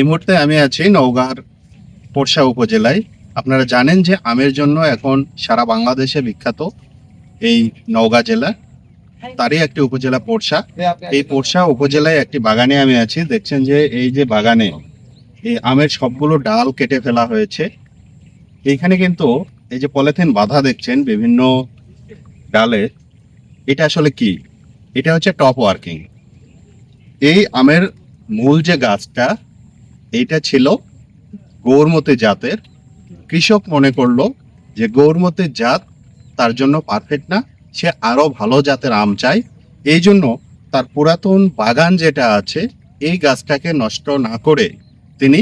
এই মুহূর্তে আমি আছি নওগাঁর পোরশা উপজেলায়। আপনারা জানেন যে আমের জন্য এখন সারা বাংলাদেশে বিখ্যাত এই নওগাঁ জেলা। তারই একটি উপজেলা পোরশা। এই পোরশা উপজেলায় একটি বাগানে আমি আছি। দেখছেন যে এই যে বাগানে এই আমের সবগুলো ডাল কেটে ফেলা হয়েছে। এইখানে কিন্তু এই যে পলিথিন বাধা দেখছেন বিভিন্ন ডালে, এটা আসলে কি? এটা হচ্ছে টপ ওয়ার্কিং এই আমের মূল যে গাছটা এইটা ছিল গৌরমতি জাতের। কৃষক মনে করল যে গৌরমতি জাত তার জন্য পারফেক্ট না, সে আরও ভালো জাতের আম চায়। এই জন্য তার পুরাতন বাগান যেটা আছে, এই গাছটাকে নষ্ট না করে তিনি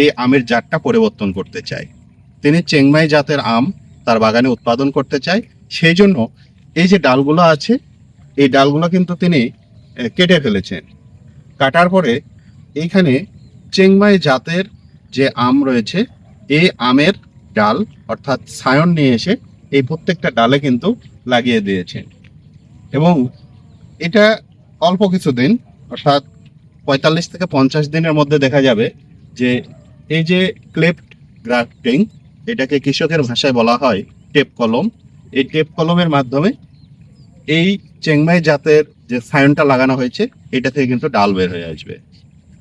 এই আমের জাতটা পরিবর্তন করতে চায়। তিনি চেংমাই জাতের আম তার বাগানে উৎপাদন করতে চায়। সেই জন্য এই যে ডালগুলো আছে, এই ডালগুলো কিন্তু তিনি কেটে ফেলেছেন। কাটার পরে এইখানে চেংমাই জাতের যে আম রয়েছে এই আমের ডাল, অর্থাৎ সায়ন নিয়ে এসে এই প্রত্যেকটা ডালে কিন্তু লাগিয়ে দিয়েছেন এবং এটা অল্প কিছু দিন অর্থাৎ পঁয়তাল্লিশ থেকে পঞ্চাশ দিনের মধ্যে দেখা যাবে যে এই যে ক্লেপ্ট গ্রাফটিং, এটাকে কৃষকের ভাষায় বলা হয় টেপ কলম। এই টেপ কলমের মাধ্যমে এই চেংমাই জাতের যে সায়নটা লাগানো হয়েছে, এটা থেকে কিন্তু ডাল বের হয়ে আসবে।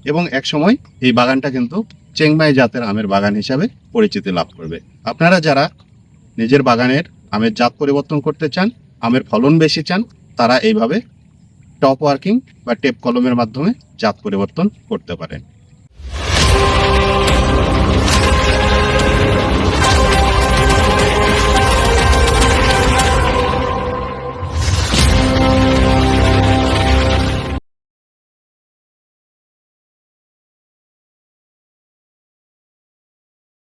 এবং এক সময় এই বাগানটা কিন্তু চেংমাই জাতের আমের বাগান হিসাবে পরিচিতি লাভ করবে। আপনারা যারা নিজের বাগানের আমের জাত পরিবর্তন করতে চান, আমের ফলন বেশি চান, তারা এইভাবে টপ ওয়ার্কিং বা টেপ কলমের মাধ্যমে জাত পরিবর্তন করতে পারেন।